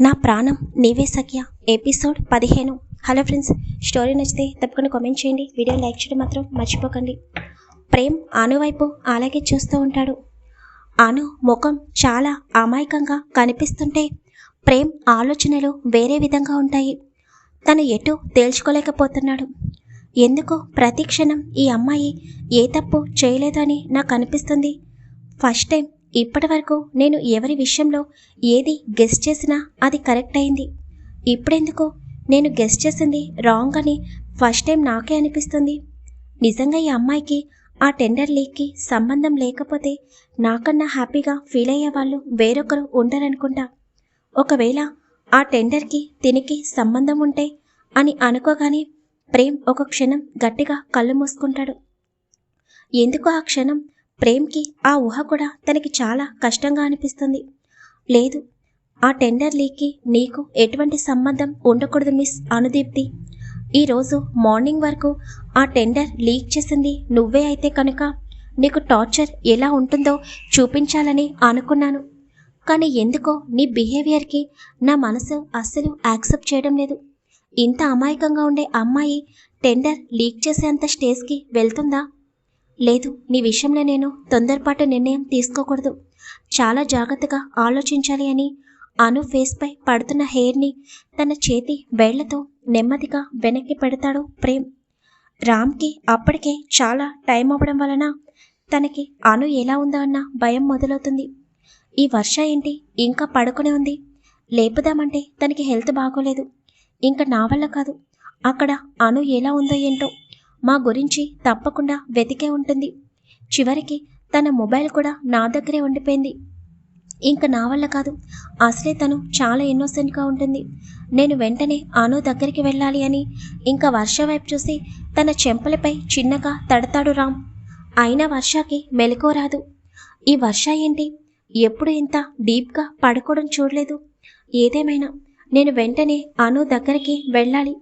నా ప్రాణం నీవే సఖ్య. ఎపిసోడ్ పదిహేను. హలో ఫ్రెండ్స్ స్టోరీ నచ్చితే తప్పకుండా కామెంట్ చేయండి. వీడియో లైక్ చేయడం మాత్రం మర్చిపోకండి. ప్రేమ్ ఆను వైపు అలాగే చూస్తూ ఉంటాడు. ఆను ముఖం చాలా అమాయకంగా కనిపిస్తుంటే ప్రేమ్ ఆలోచనలు వేరే విధంగా ఉంటాయి. తను ఎటు తేల్చుకోలేకపోతున్నాడు. ఎందుకు ప్రతి క్షణం ఈ అమ్మాయి ఏ తప్పు చేయలేదని నాకు అనిపిస్తుంది. ఫస్ట్ టైం ఇప్పటి వరకు నేను ఎవరి విషయంలో ఏది గెస్ట్ చేసినా అది కరెక్ట్ అయింది. ఇప్పుడెందుకు నేను గెస్ట్ చేసింది రాంగ్ అని ఫస్ట్ టైం నాకే అనిపిస్తుంది. నిజంగా ఈ అమ్మాయికి ఆ టెండర్ లీక్కి సంబంధం లేకపోతే నాకన్నా హ్యాపీగా ఫీల్ అయ్యే వాళ్ళు వేరొకరు ఉండరనుకుంటా. ఒకవేళ ఆ టెండర్కి తినికి సంబంధం ఉంటే అని అనుకోగానే ప్రేమ్ ఒక క్షణం గట్టిగా కళ్ళు మూసుకుంటాడు. ఎందుకు ఆ క్షణం? ప్రేమ్కి ఆ ఊహ కూడా తనకి చాలా కష్టంగా అనిపిస్తుంది. లేదు ఆ టెండర్ లీక్కి నీకు ఎటువంటి సంబంధం ఉండకూడదు మిస్ అనుదీప్తి. ఈరోజు మార్నింగ్ వరకు ఆ టెండర్ లీక్ చేసింది నువ్వే అయితే కనుక నీకు టార్చర్ ఎలా ఉంటుందో చూపించాలని అనుకున్నాను. కానీ ఎందుకో నీ బిహేవియర్కి నా మనసు అస్సలు యాక్సెప్ట్ చేయడం లేదు. ఇంత అమాయకంగా ఉండే అమ్మాయి టెండర్ లీక్ చేసేంత స్టేజ్కి వెళ్తుందా? లేదు నీ విషయంలో నేను తొందరపాటు నిర్ణయం తీసుకోకూడదు. చాలా జాగ్రత్తగా ఆలోచించాలి అని అను ఫేస్పై పడుతున్న హెయిర్ని తన చేతి వేళ్ళతో నెమ్మదిగా వెనక్కి పెడతాడు ప్రేమ్. రామ్కి అప్పటికే చాలా టైం అవ్వడం వలన తనకి అను ఎలా ఉందో అన్న భయం మొదలవుతుంది. ఈ వర్ష ఏంటి? ఇంకా పడుకునే ఉంది. లేపుదామంటే తనకి హెల్త్ బాగోలేదు. ఇంకా నా వల్ల కాదు. అక్కడ అను ఎలా ఉందో ఏంటో మా గురించి తప్పకుండా వెతికే ఉంటుంది. చివరికి తన మొబైల్ కూడా నా దగ్గరే ఉండిపోయింది. ఇంకా నా వల్ల కాదు అసలే తను చాలా ఇన్నోసెంట్గా ఉంటుంది. నేను వెంటనే ఆను దగ్గరికి వెళ్ళాలి అని ఇంకా వర్ష వైపు చూసి తన చెంపలపై చిన్నగా తడతాడు రామ్. అయినా వర్షాకి మెలకువ రాదు. ఈ వర్ష ఏంటి? ఎప్పుడు ఇంత డీప్గా పడుకోవడం చూడలేదు. ఏదేమైనా నేను వెంటనే అను దగ్గరికి వెళ్ళాలి.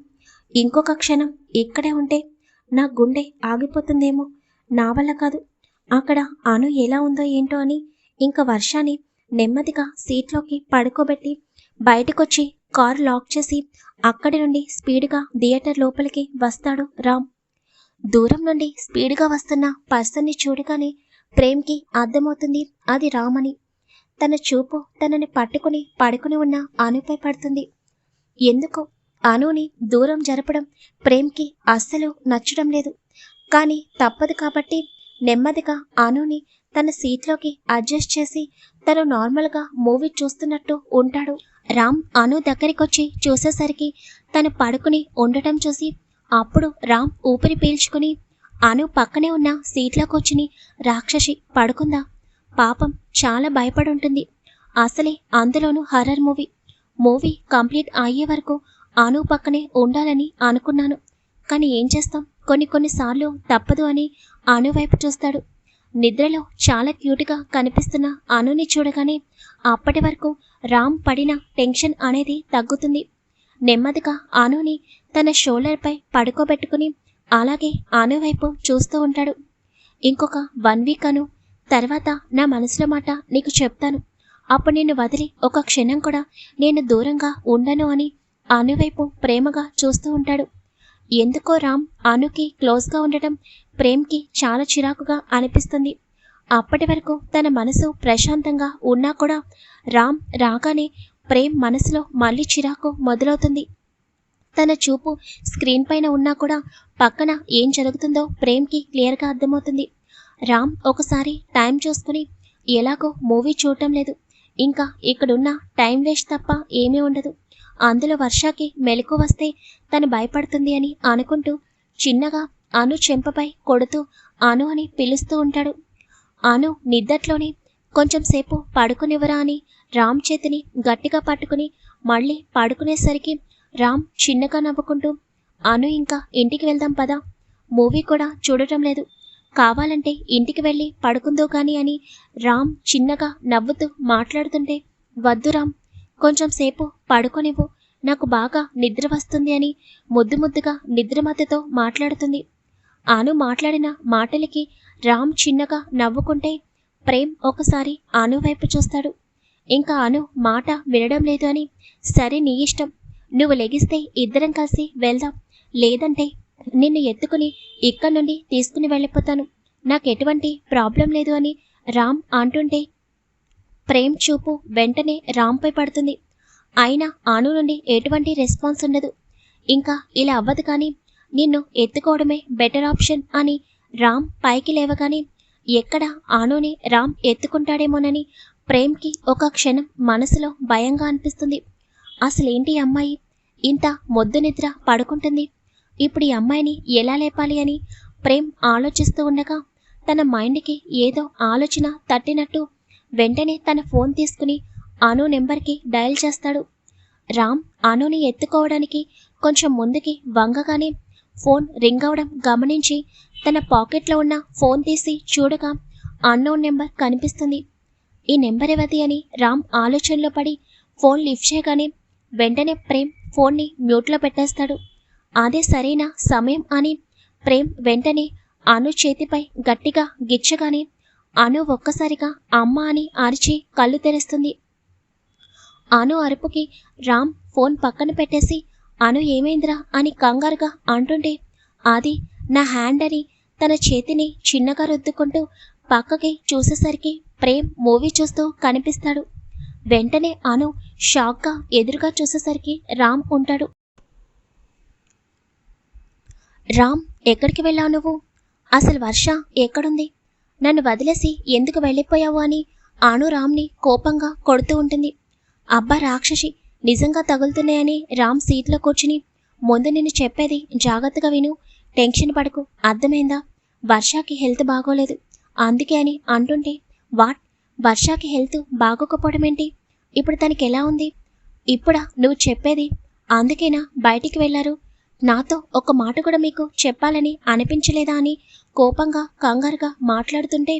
ఇంకొక క్షణం ఇక్కడే ఉంటే నా గుండె ఆగిపోతుందేమో? నా వల్ల కాదు. అక్కడ అను ఎలా ఉందో ఏంటో అని ఇంకా వర్షాన్ని నెమ్మదిగా సీట్లోకి పడుకోబెట్టి బయటకొచ్చి కారు లాక్ చేసి అక్కడి నుండి స్పీడ్గా థియేటర్ లోపలికి వస్తాడు రామ్. దూరం నుండి స్పీడ్గా వస్తున్న పర్సన్ని చూడగానే ప్రేమ్కి అర్థమవుతుంది అది రామ్ అని తన చూపు తనని పట్టుకుని పడుకుని ఉన్న అనుపై పడుతుంది. ఎందుకు? అనుని దూరం జరపడం ప్రేమ్కి అస్సలు నచ్చడం లేదు. కానీ తప్పదు కాబట్టి నెమ్మదిగా అనుని తన సీట్లోకి అడ్జస్ట్ చేసి తను నార్మల్గా మూవీ చూస్తున్నట్టు ఉంటాడు. రామ్ అను దగ్గరికొచ్చి చూసేసరికి తను పడుకుని ఉండటం చూసి అప్పుడు రామ్ ఊపిరి పీల్చుకుని అను పక్కనే ఉన్న సీట్లో కూర్చుని రాక్షసి పడుకుందా? పాపం చాలా భయపడి ఉంటుంది అసలే అందులోనూ హర్రర్ మూవీ. మూవీ కంప్లీట్ అయ్యే వరకు ఆను పక్కనే ఉండాలని అనుకున్నాను. కానీ ఏం చేస్తాం? కొన్ని కొన్నిసార్లు తప్పదు అని ఆను వైపు చూస్తాడు. నిద్రలో చాలా క్యూట్గా కనిపిస్తున్న అనుని చూడగానే అప్పటి వరకు రామ్ పడిన టెన్షన్ అనేది తగ్గుతుంది. నెమ్మదిగా అనుని తన షోల్డర్పై పడుకోబెట్టుకుని అలాగే ఆను వైపు చూస్తూ ఉంటాడు. ఇంకొక వన్ వీక్ అను తర్వాత నా మనసులో మాట నీకు చెప్తాను. అప్పుడు నిన్ను వదిలి ఒక క్షణం కూడా నేను దూరంగా ఉండను అని అనువైపు ప్రేమగా చూస్తూ ఉంటాడు. ఎందుకో రామ్ అనుకి క్లోజ్గా ఉండటం ప్రేమ్కి చాలా చిరాకుగా అనిపిస్తుంది. అప్పటి వరకు తన మనసు ప్రశాంతంగా ఉన్నా కూడా రామ్ రాగానే ప్రేమ్ మనసులో మళ్ళీ చిరాకు మొదలవుతుంది. తన చూపు స్క్రీన్ పైన ఉన్నా కూడా పక్కన ఏం జరుగుతుందో ప్రేమ్కి క్లియర్గా అర్థమవుతుంది. రామ్ ఒకసారి టైం చూసుకుని ఎలాగో మూవీ చూడటం లేదు. ఇంకా ఇక్కడున్న టైం వేస్ట్ తప్ప ఏమీ ఉండదు. అందులో వర్షాకి మెలకు వస్తే తను భయపడుతుంది అని అనుకుంటూ చిన్నగా అను చెంపపై కొడుతూ అను అని పిలుస్తూ ఉంటాడు. అను నిద్దట్లోనే కొంచెం సేపు పడుకునివ్వరా అని రామ్ చేతిని గట్టిగా పట్టుకుని మళ్ళీ పడుకునేసరికి రామ్ చిన్నగా నవ్వుకుంటూ అను ఇంకా ఇంటికి వెళ్దాం పదా. మూవీ కూడా చూడటం లేదు. కావాలంటే ఇంటికి వెళ్ళి పడుకుందో కానీ అని రామ్ చిన్నగా నవ్వుతూ మాట్లాడుతుంటే వద్దు రామ్ కొంచెం సేపు పడుకోనివ్వు. నాకు బాగా నిద్ర వస్తుంది అని ముద్దు ముద్దుగా నిద్రమద్దతో మాట్లాడుతుంది. ఆను మాట్లాడిన మాటలకి రామ్ చిన్నగా నవ్వుకుంటే ప్రేమ్ ఒకసారి ఆను వైపు చూస్తాడు. ఇంకా ఆను మాట వినడం లేదు అని సరే నీ ఇష్టం. నువ్వు లెగిస్తే ఇద్దరం కలిసి వెళ్దాం. లేదంటే నిన్ను ఎత్తుకుని ఇక్కడి నుండి తీసుకుని వెళ్ళిపోతాను. నాకు ఎటువంటి ప్రాబ్లం లేదు అని రామ్ అంటుంటే ప్రేమ్ చూపు వెంటనే రామ్పై పడుతుంది. అయినా ఆను నుండి ఎటువంటి రెస్పాన్స్ ఉండదు. ఇంకా ఇలా అవ్వదు కానీ నిన్ను ఎత్తుకోవడమే బెటర్ ఆప్షన్ అని రామ్ పైకి లేవగానే ఎక్కడ ఆనుని రామ్ ఎత్తుకుంటాడేమోనని ప్రేమ్కి ఒక క్షణం మనసులో భయంగా అనిపిస్తుంది. అసలేంటి అమ్మాయి? ఇంత మొద్దు నిద్ర పడుకుంటుంది. ఇప్పుడు ఈ అమ్మాయిని ఎలా లేపాలి అని ప్రేమ్ ఆలోచిస్తూ ఉండగా తన మైండ్కి ఏదో ఆలోచన తట్టినట్టు వెంటనే తన ఫోన్ తీసుకుని అను నెంబర్కి డయల్ చేస్తాడు. రామ్ అనుని ఎత్తుకోవడానికి కొంచెం ముందుకి వంగగానే ఫోన్ రింగ్ అవడం గమనించి తన పాకెట్లో ఉన్న ఫోన్ తీసి చూడగా అన్నోన్ నెంబర్ కనిపిస్తుంది. ఈ నెంబర్ ఎవది అని రామ్ ఆలోచనలో పడి ఫోన్ లిఫ్ట్ చేయగానే వెంటనే ప్రేమ్ ఫోన్ని మ్యూట్లో పెట్టేస్తాడు. అదే సరైన సమయం అని ప్రేమ్ వెంటనే అను చేతిపై గట్టిగా గిచ్చగానే అను ఒక్కసారిగా అమ్మ అని అరిచి కళ్ళు తెరుస్తుంది. అను అరుపుకి రామ్ ఫోన్ పక్కన పెట్టేసి అను ఏమైందిరా అని కంగారుగా అంటుంటే అది నా హ్యాండ్ అని తన చేతిని చిన్నగా రుద్దుకుంటూ పక్కకి చూసేసరికి ప్రేమ్ మూవీ చూస్తూ కనిపిస్తాడు. వెంటనే అను షాక్గా ఎదురుగా చూసేసరికి రామ్ ఉంటాడు. రామ్ ఎక్కడికి వెళ్ళావు నువ్వు? అసలు వర్ష ఎక్కడుంది? నన్ను వదిలేసి ఎందుకు వెళ్ళిపోయావు అని ఆను రామ్ని కోపంగా కొడుతూ ఉంటుంది. అబ్బా రాక్షసి నిజంగా తగులుతున్నాయని రామ్ సీట్లో కూర్చుని ముందు నిన్ను చెప్పేది జాగ్రత్తగా విను. టెన్షన్ పడకు అర్థమైందా? వర్షాకి హెల్త్ బాగోలేదు. అందుకే అని అంటుంటే వాట్? వర్షాకి హెల్త్ బాగోకపోవడం ఏంటి? ఇప్పుడు తనకి ఎలా ఉంది? ఇప్పుడా నువ్వు చెప్పేది? అందుకేనా బయటికి వెళ్ళారు? నాతో ఒక మాట కూడా మీకు చెప్పాలని అనిపించలేదా అని కోపంగా కంగారుగా మాట్లాడుతుంటే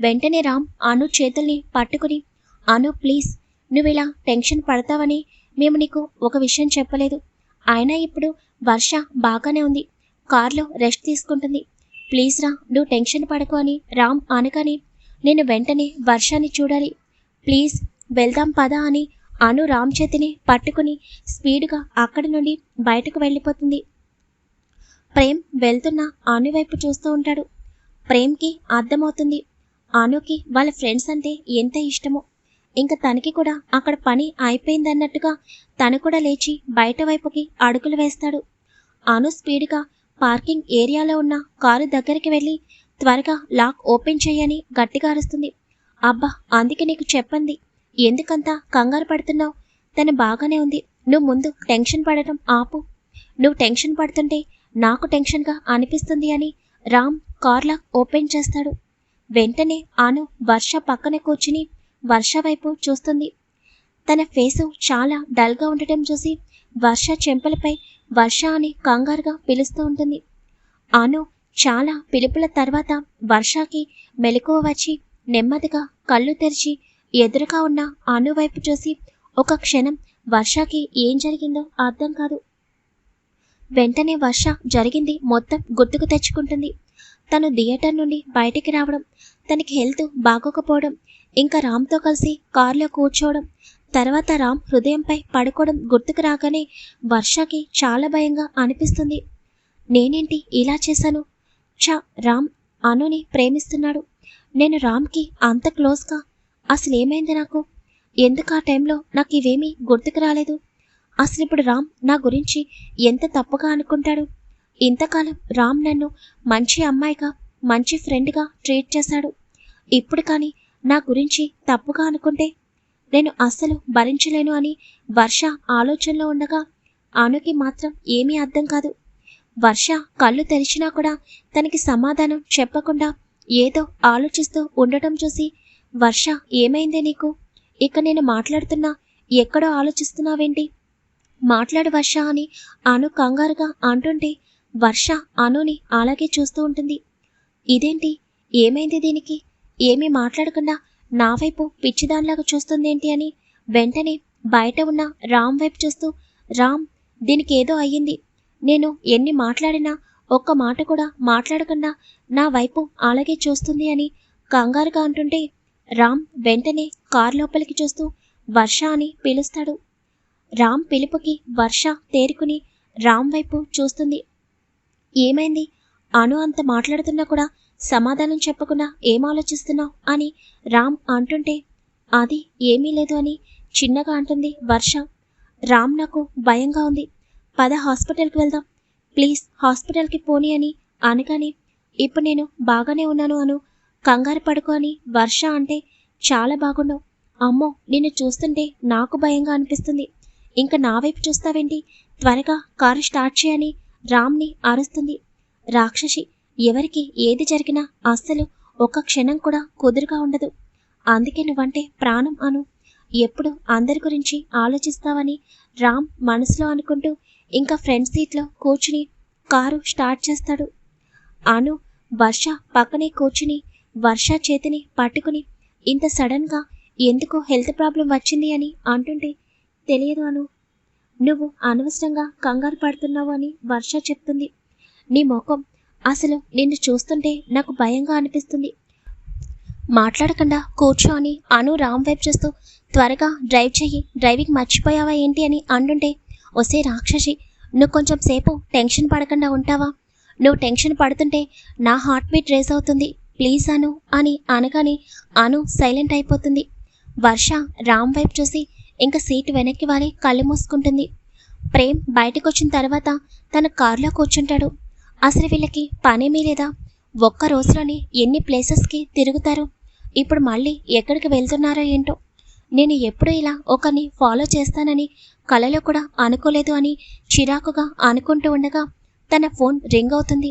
వెంటనే రామ్ అను చేతుల్ని పట్టుకుని అను ప్లీజ్ నువ్వు ఇలా టెన్షన్ పడతావని మేము నీకు ఒక విషయం చెప్పలేదు. అయినా ఇప్పుడు వర్ష బాగానే ఉంది. కార్లో రెస్ట్ తీసుకుంటుంది. ప్లీజ్ రా నువ్వు టెన్షన్ పడకు అని రామ్ అనగానే నేను వెంటనే వర్షాన్ని చూడాలి. ప్లీజ్ వెళ్దాం పదా అని అను రామ్ చేతిని పట్టుకుని స్పీడ్గా అక్కడి నుండి బయటకు వెళ్ళిపోతుంది. ప్రేమ్ వెళ్తున్న అను వైపు చూస్తూ ఉంటాడు. ప్రేమ్కి అర్థమవుతుంది. అనుకి వాళ్ళ ఫ్రెండ్స్ అంటే ఎంత ఇష్టమో. ఇంకా తనకి కూడా అక్కడ పని అయిపోయిందన్నట్టుగా తను కూడా లేచి బయట వైపుకి అడుగులు వేస్తాడు. అను స్పీడ్గా పార్కింగ్ ఏరియాలో ఉన్న కారు దగ్గరికి వెళ్ళి త్వరగా లాక్ ఓపెన్ చేయని గట్టిగా అరుస్తుంది. అబ్బా అందుకే నీకు చెప్పండి ఎందుకంత కంగారు పడుతున్నావు? తను బాగానే ఉంది. నువ్వు ముందు టెన్షన్ పడటం ఆపు. నువ్వు టెన్షన్ పడుతుంటే నాకు టెన్షన్గా అనిపిస్తుంది అని రామ్ కార్ ఓపెన్ చేస్తాడు. వెంటనే ఆను వర్ష పక్కనే కూర్చుని వర్ష వైపు చూస్తుంది. తన ఫేసు చాలా డల్గా ఉండటం చూసి వర్ష చెంపలపై వర్ష అని కంగారుగా పిలుస్తూ ఉంటుంది. ఆను చాలా పిలుపుల తర్వాత వర్షాకి మెలకువ వచ్చి నెమ్మదిగా కళ్ళు తెరిచి ఎదురుగా ఉన్న అను వైపు చూసి ఒక క్షణం వర్షకి ఏం జరిగిందో అర్థం కాదు. వెంటనే వర్ష జరిగింది మొత్తం గుర్తుకు తెచ్చుకుంటుంది. తను థియేటర్ నుండి బయటికి రావడం తనకి హెల్త్ బాగోకపోవడం ఇంకా రామ్తో కలిసి కారులో కూర్చోవడం తర్వాత రామ్ హృదయంపై పడుకోవడం గుర్తుకు రాగానే వర్షకి చాలా భయంగా అనిపిస్తుంది. నేనేంటి ఇలా చేశాను? చ రామ్ అనుని ప్రేమిస్తున్నాడు. నేను రామ్కి అంత క్లోజ్గా అసలు ఏమైంది నాకు? ఎందుకు ఆ టైంలో నాకు ఇవేమీ గుర్తుకు రాలేదు? అసలు ఇప్పుడు రామ్ నా గురించి ఎంత తప్పుగా అనుకుంటాడు? ఇంతకాలం రామ్ నన్ను మంచి అమ్మాయిగా మంచి ఫ్రెండ్గా ట్రీట్ చేశాడు. ఇప్పుడు కానీ నా గురించి తప్పుగా అనుకుంటే నేను అస్సలు భరించలేను అని వర్ష ఆలోచనలో ఉండగా ఆనుకి మాత్రం ఏమీ అర్థం కాదు. వర్ష కళ్ళు తెరిచినా కూడా తనకి సమాధానం చెప్పకుండా ఏదో ఆలోచిస్తూ ఉండటం చూసి వర్ష ఏమైందే నీకు? ఇక నేను మాట్లాడుతున్నా ఎక్కడో ఆలోచిస్తున్నావేంటి? మాట్లాడు వర్ష అని అను కంగారుగా అంటుంటే వర్ష అనుని అలాగే చూస్తూ ఉంటుంది. ఇదేంటి? ఏమైంది దీనికి? ఏమీ మాట్లాడకుండా నా వైపు పిచ్చిదానిలాగా చూస్తుందేంటి అని వెంటనే బయట ఉన్న రామ్ వైపు చూస్తూ రామ్ దీనికి ఏదో అయ్యింది. నేను ఎన్ని మాట్లాడినా ఒక్క మాట కూడా మాట్లాడకుండా నా వైపు అలాగే చూస్తుంది అని కంగారుగా అంటుంటే రామ్ వెంటనే కార్ లోపలికి చూస్తూ వర్ష అని పిలుస్తాడు. రామ్ పిలుపుకి వర్ష తేరుకుని రామ్ వైపు చూస్తుంది. ఏమైంది? అను అంత మాట్లాడుతున్నా కూడా సమాధానం చెప్పకుండా ఏం ఆలోచిస్తున్నావు అని రామ్ అంటుంటే అది ఏమీ లేదు అని చిన్నగా అంటుంది వర్ష. రామ్ నాకు భయంగా ఉంది. పద హాస్పిటల్కి వెళ్దాం. ప్లీజ్ హాస్పిటల్కి పోనీ అని అనగానే ఇప్పుడు నేను బాగానే ఉన్నాను అను కంగారు పడుకొని వర్ష అంటే చాలా బాగున్నావు అమ్మో నిన్ను చూస్తుంటే నాకు భయంగా అనిపిస్తుంది. ఇంకా నా వైపు చూస్తావేంటి? త్వరగా కారు స్టార్ట్ చేయని రామ్ని అరుస్తుంది. రాక్షసి ఎవరికి ఏది జరిగినా అస్సలు ఒక్క క్షణం కూడా కుదురుగా ఉండదు. అందుకే నువ్వంటే ప్రాణం అను. ఎప్పుడు అందరి గురించి ఆలోచిస్తావని రామ్ మనసులో అనుకుంటూ ఇంకా ఫ్రంట్ సీట్లో కూర్చుని కారు స్టార్ట్ చేస్తాడు. అను వర్ష పక్కనే కూర్చుని వర్ష చేతిని పట్టుకుని ఇంత సడన్గా ఎందుకు హెల్త్ ప్రాబ్లం వచ్చింది అని అంటుంటే తెలియదు అను. నువ్వు అనవసరంగా కంగారు పడుతున్నావు అని వర్ష చెప్తుంది. నీ ముఖం అసలు నిన్ను చూస్తుంటే నాకు భయంగా అనిపిస్తుంది. మాట్లాడకుండా కూర్చో అని అను రామ్ వైపు చూస్తూ త్వరగా డ్రైవ్ చెయ్యి. డ్రైవింగ్ మర్చిపోయావా ఏంటి అని అంటుంటే ఒసే రాక్షసి నువ్వు కొంచెం సేపు టెన్షన్ పడకుండా ఉంటావా? నువ్వు టెన్షన్ పడుతుంటే నా హార్ట్ బీట్ రేస్ అవుతుంది. ప్లీజ్ అను అని అనగానే అను సైలెంట్ అయిపోతుంది. వర్ష రామ్ వైపు చూసి ఇంకా సీట్ వెనక్కి వాలి కళ్ళు మూసుకుంటుంది. ప్రేమ్ బయటకు వచ్చిన తర్వాత తన కారులో కూర్చుంటాడు. అసలు వీళ్ళకి పనేమీ లేదా? ఒక్క రోజులోనే ఎన్ని ప్లేసెస్కి తిరుగుతారు? ఇప్పుడు మళ్ళీ ఎక్కడికి వెళ్తున్నారో ఏంటో? నేను ఎప్పుడు ఇలా ఒకరిని ఫాలో చేస్తానని కలలో కూడా అనుకోలేదు అని చిరాకుగా అనుకుంటూ ఉండగా తన ఫోన్ రింగ్ అవుతుంది.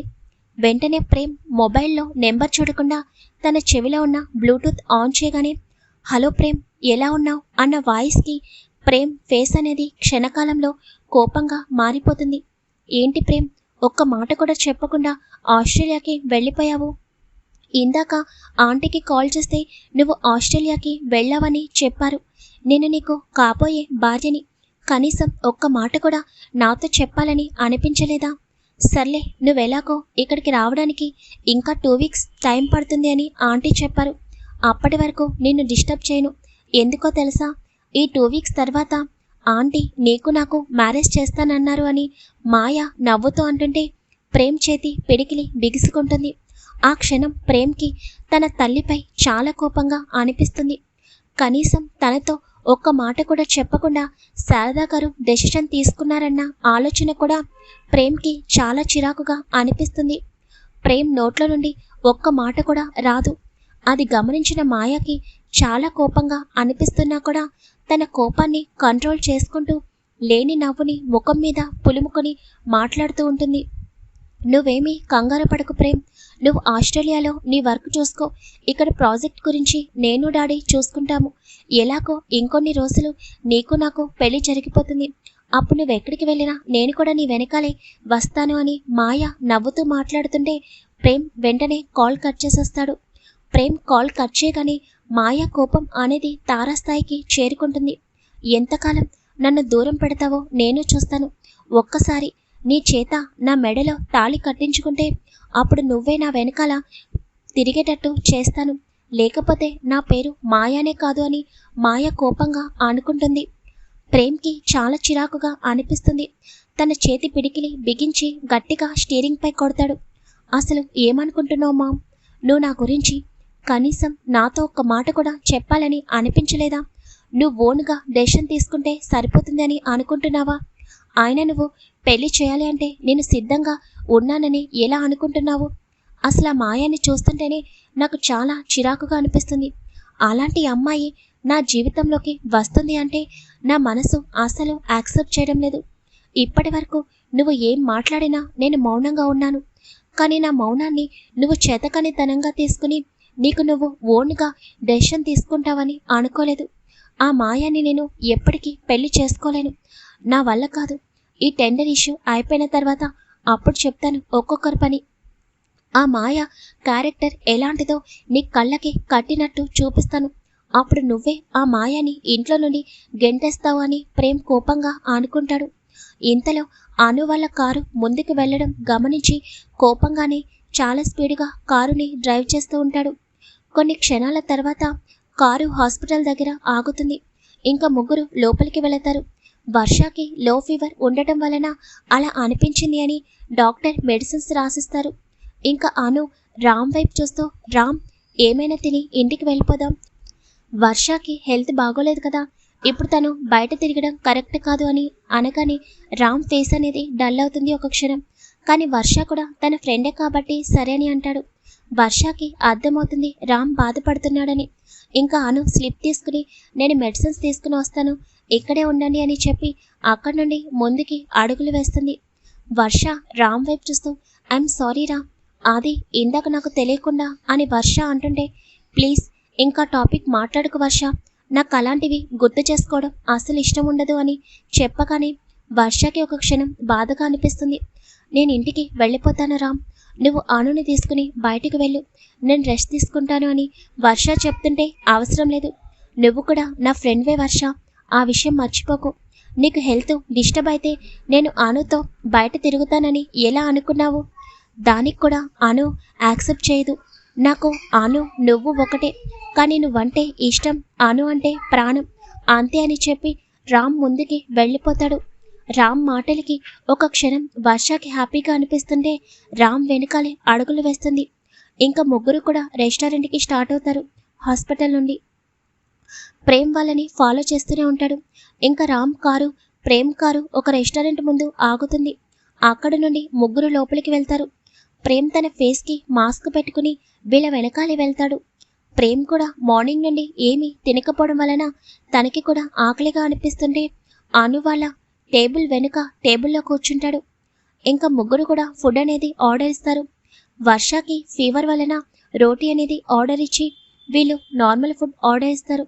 వెంటనే ప్రేమ్ మొబైల్లో నెంబర్ చూడకుండా తన చెవిలో ఉన్న బ్లూటూత్ ఆన్ చేయగానే హలో ప్రేమ్ ఎలా ఉన్నావు? అన్న వాయిస్కి ప్రేమ్ ఫేస్ అనేది క్షణకాలంలో కోపంగా మారిపోతుంది. ఏంటి ప్రేమ్ ఒక్క మాట కూడా చెప్పకుండా ఆస్ట్రేలియాకి వెళ్ళిపోయావు? ఇందాక ఆంటీకి కాల్ చేస్తే నువ్వు ఆస్ట్రేలియాకి వెళ్ళావని చెప్పారు. నేను నీకు కాబోయే భార్యని కనీసం ఒక్క మాట కూడా నాతో చెప్పాలని అనిపించలేదా? సర్లే నువ్వెలాగో ఇక్కడికి రావడానికి ఇంకా టూ వీక్స్ టైం పడుతుంది అని ఆంటీ చెప్పారు. అప్పటి వరకు నిన్ను డిస్టర్బ్ చేయను. ఎందుకో తెలుసా? ఈ టూ వీక్స్ తర్వాత ఆంటీ నీకు నాకు మ్యారేజ్ చేస్తానన్నారు అని మాయ నవ్వుతూ అంటుంటే ప్రేమ్ చేతి పిడికిలి బిగుసుకుంటుంది. ఆ క్షణం ప్రేమ్కి తన తల్లిపై చాలా కోపంగా అనిపిస్తుంది. కనీసం తనతో ఒక్క మాట కూడా చెప్పకుండా శారదా గారు డెసిషన్ తీసుకున్నారన్న ఆలోచన కూడా ప్రేమ్కి చాలా చిరాకుగా అనిపిస్తుంది. ప్రేమ్ నోట్ల నుండి ఒక్క మాట కూడా రాదు. అది గమనించిన మాయకి చాలా కోపంగా అనిపిస్తున్నా కూడా తన కోపాన్ని కంట్రోల్ చేసుకుంటూ లేని నవ్వుని ముఖం మీద పులుముకొని మాట్లాడుతూ ఉంటుంది. నువ్వేమీ కంగారు పడకు ప్రేమ్. నువ్వు ఆస్ట్రేలియాలో నీ వర్క్ చూసుకో. ఇక్కడ ప్రాజెక్ట్ గురించి నేను డాడీ చూసుకుంటాము. ఎలాగో ఇంకొన్ని రోజులు నీకు నాకు పెళ్ళి జరిగిపోతుంది. అప్పుడు నువ్వు ఎక్కడికి వెళ్ళినా నేను కూడా నీ వెనకాలే వస్తాను అని మాయ నవ్వుతూ మాట్లాడుతుంటే ప్రేమ్ వెంటనే కాల్ కట్ చేసేస్తాడు. ప్రేమ్ కాల్ కట్ చేయగానే మాయ కోపం అనేది తారాస్థాయికి చేరుకుంటుంది. ఎంతకాలం నన్ను దూరం పెడతావో నేను చూస్తాను. ఒక్కసారి నీ చేత నా మెడలో తాళి కట్టించుకుంటే అప్పుడు నువ్వే నా వెనకాల తిరిగేటట్టు చేస్తాను. లేకపోతే నా పేరు మాయానే కాదు అని మాయ కోపంగా అనుకుంటుంది ప్రేమ్కి చాలా చిరాకుగా అనిపిస్తుంది. తన చేతి పిడికిలి బిగించి గట్టిగా స్టీరింగ్పై కొడతాడు. అసలు ఏమనుకుంటున్నావు మామ్? నువ్వు నా గురించి కనీసం నాతో ఒక్క మాట కూడా చెప్పాలని అనిపించలేదా? నువ్వు ఓన్గా డెసిషన్ తీసుకుంటే సరిపోతుందని అనుకుంటున్నావా? ఆయన నువ్వు పెళ్ళి చేయాలి అంటే నేను సిద్ధంగా ఉన్నానని ఎలా అనుకుంటున్నావు? అసలు ఆ మాయాన్ని చూస్తుంటేనే నాకు చాలా చిరాకుగా అనిపిస్తుంది. అలాంటి అమ్మాయి నా జీవితంలోకి వస్తుంది అంటే నా మనసు అసలు యాక్సెప్ట్ చేయడం లేదు. ఇప్పటి వరకు నువ్వు ఏం మాట్లాడినా నేను మౌనంగా ఉన్నాను. కానీ నా మౌనాన్ని నువ్వు చేతకనితనంగా తీసుకుని నీకు నువ్వు ఓన్గా డెసిషన్ తీసుకుంటావని అనుకోలేదు. ఆ మాయాన్ని నేను ఎప్పటికీ పెళ్ళి చేసుకోలేను. నా వల్ల కాదు. ఈ టెండర్ ఇష్యూ అయిపోయిన తర్వాత అప్పుడు చెప్తాను ఒక్కొక్కరి పని. ఆ మాయ క్యారెక్టర్ ఎలాంటిదో నీ కళ్ళకి కట్టినట్టు చూపిస్తాను. అప్పుడు నువ్వే ఆ మాయని ఇంట్లో నుండి గెంటేస్తావు అని ప్రేమ్ కోపంగా ఆనుకుంటాడు. ఇంతలో అను వాళ్ళ కారు ముందుకు వెళ్ళడం గమనించి కోపంగానే చాలా స్పీడ్గా కారుని డ్రైవ్ చేస్తూ ఉంటాడు. కొన్ని క్షణాల తర్వాత కారు హాస్పిటల్ దగ్గర ఆగుతుంది. ఇంకా ముగ్గురు లోపలికి వెళతారు. వర్షాకి లో ఫీవర్ ఉండటం వలన అలా అనిపించింది అని డాక్టర్ మెడిసిన్స్ రాసిస్తారు. ఇంకా అను రామ్ వైపు చూస్తూ రామ్ ఏమైనా తిని ఇంటికి వెళ్ళిపోదాం. వర్షకి హెల్త్ బాగోలేదు కదా. ఇప్పుడు తను బయట తిరగడం కరెక్ట్ కాదు అని అనగానే రామ్ ఫేస్ అనేది డల్ అవుతుంది ఒక క్షణం. కానీ వర్ష కూడా తన ఫ్రెండే కాబట్టి సరే అని అంటాడు. వర్షకి అర్థమవుతుంది రామ్ బాధపడుతున్నాడని. ఇంకా అను స్లిప్ తీసుకుని నేను మెడిసిన్స్ తీసుకుని వస్తాను. ఇక్కడే ఉండండి అని చెప్పి అక్కడి నుండి ముందుకి అడుగులు వేస్తుంది. వర్ష రామ్ వైపు చూస్తూ ఐఎమ్ సారీ రామ్. అది ఇందాక నాకు తెలియకుండా అని వర్ష అంటుంటే ప్లీజ్ ఇంకా టాపిక్ మాట్లాడుకు వర్ష. నాకు అలాంటివి గుర్తు చేసుకోవడం అసలు ఇష్టం ఉండదు అని చెప్పగానే వర్షకి ఒక క్షణం బాధగా అనిపిస్తుంది. నేను ఇంటికి వెళ్ళిపోతాను రామ్. నువ్వు అనుని తీసుకుని బయటికి వెళ్ళు. నేను రెస్ట్ తీసుకుంటాను అని వర్ష చెప్తుంటే అవసరం లేదు. నువ్వు కూడా నా ఫ్రెండ్వే వర్ష. ఆ విషయం మర్చిపోకు. నీకు హెల్త్ డిస్టర్బ్ అయితే నేను అనుతో బయట తిరుగుతానని ఎలా అనుకున్నావు? దానికి కూడా అను యాక్సెప్ట్ చేయదు. నాకు అను నువ్వు ఒకటే కానీ నువ్వంటే ఇష్టం అను అంటే ప్రాణం. అంతే అని చెప్పి రామ్ ముందుకి వెళ్ళిపోతాడు. రామ్ మాటలకి ఒక క్షణం వర్షకి హ్యాపీగా అనిపిస్తుంటే రామ్ వెనకాలే అడుగులు వేస్తుంది. ఇంకా ముగ్గురు కూడా రెస్టారెంట్కి స్టార్ట్ అవుతారు హాస్పిటల్ నుండి. ప్రేమ్ వాళ్ళని ఫాలో చేస్తూనే ఉంటాడు. ఇంకా రామ్ కారు ప్రేమ్ కారు ఒక రెస్టారెంట్ ముందు ఆగుతుంది. అక్కడ నుండి ముగ్గురు లోపలికి వెళ్తారు. ప్రేమ్ తన ఫేస్కి మాస్క్ పెట్టుకుని వీళ్ళ వెనకాలే వెళ్తాడు. ప్రేమ్ కూడా మార్నింగ్ నుండి ఏమీ తినకపోవడం వలన తనకి కూడా ఆకలిగా అనిపిస్తుంటే అను వాళ్ళ టేబుల్ వెనుక టేబుల్లో కూర్చుంటాడు. ఇంకా ముగ్గురు కూడా ఫుడ్ అనేది ఆర్డర్ ఇస్తారు. వర్షకి ఫీవర్ వలన రోటీ అనేది ఆర్డర్ ఇచ్చి వీళ్ళు నార్మల్ ఫుడ్ ఆర్డర్ ఇస్తారు.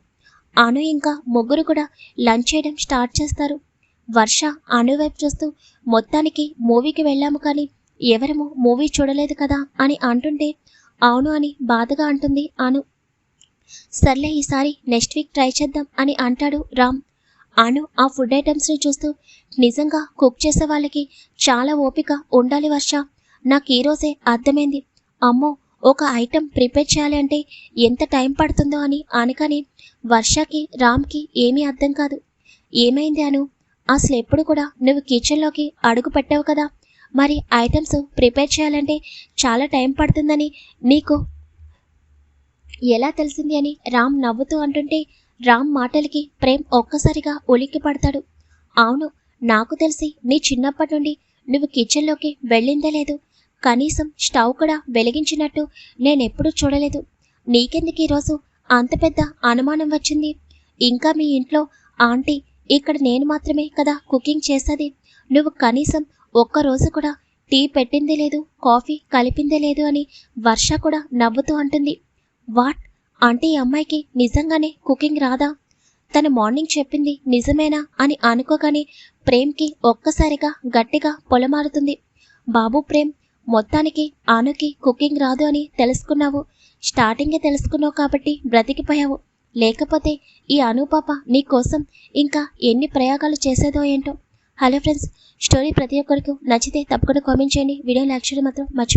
అను ఇంకా ముగ్గురు కూడా లంచ్ చేయడం స్టార్ట్ చేస్తారు. వర్ష అను వైపు చూస్తూ మొత్తానికి మూవీకి వెళ్ళాము కానీ ఎవరము మూవీ చూడలేదు కదా అని అంటుంటే అవును అని బాధగా అంటుంది అను. సర్లే ఈసారి నెక్స్ట్ వీక్ ట్రై చేద్దాం అని అంటాడు రామ్. అను ఆ ఫుడ్ ఐటమ్స్ని చూస్తూ నిజంగా కుక్ చేసే వాళ్ళకి చాలా ఓపిక ఉండాలి వర్ష. నాకు ఈరోజే అర్థమైంది. అమ్మో ఒక ఐటెం ప్రిపేర్ చేయాలి అంటే ఎంత టైం పడుతుందో అని అనగానే వర్షకి రామ్కి ఏమీ అర్థం కాదు. ఏమైంది అను? అసలు ఎప్పుడు కూడా నువ్వు కిచెన్లోకి అడుగు పెట్టావు కదా? మరి ఐటమ్స్ ప్రిపేర్ చేయాలంటే చాలా టైం పడుతుందని నీకు ఎలా తెలిసింది అని రామ్ నవ్వుతూ అంటుంటే రామ్ మాటలకి ప్రేమ్ ఒక్కసారిగా ఉలిక్కి పడతాడు. అవును నాకు తెలిసి నీ చిన్నప్పటి నుండి నువ్వు కిచెన్లోకి వెళ్ళిందే లేదు. కనీసం స్టవ్ కూడా వెలిగించినట్టు నేనెప్పుడూ చూడలేదు. నీకెందుకు ఈరోజు అంత పెద్ద అనుమానం వచ్చింది? ఇంకా మీ ఇంట్లో ఆంటీ ఇక్కడ నేను మాత్రమే కదా కుకింగ్ చేసేది. నువ్వు కనీసం ఒక్కరోజు కూడా టీ పెట్టిందే లేదు కాఫీ కలిపిందే లేదు అని వర్ష కూడా నవ్వుతూ అంటుంది. వాట్? అంటే ఈ అమ్మాయికి నిజంగానే కుకింగ్ రాదా? తను మార్నింగ్ చెప్పింది నిజమేనా అని అనుకోగానే ప్రేమ్కి ఒక్కసారిగా గట్టిగా పొలమారుతుంది. బాబు ప్రేమ్ మొత్తానికి ఆనుకి కుకింగ్ రాదు అని తెలుసుకున్నావు. స్టార్టింగే తెలుసుకున్నావు కాబట్టి బ్రతికిపోయావు. లేకపోతే ఈ అనుపాప నీ కోసం ఇంకా ఎన్ని ప్రయోగాలు చేసేదో ఏంటో హలో ఫ్రెండ్స్ స్టోరీ ప్రతి ఒక్కరికి నచ్చితే తప్పకుండా కామెంట్ చేయండి. వీడియో లైక్ చేయడం మాత్రం మర్చిపో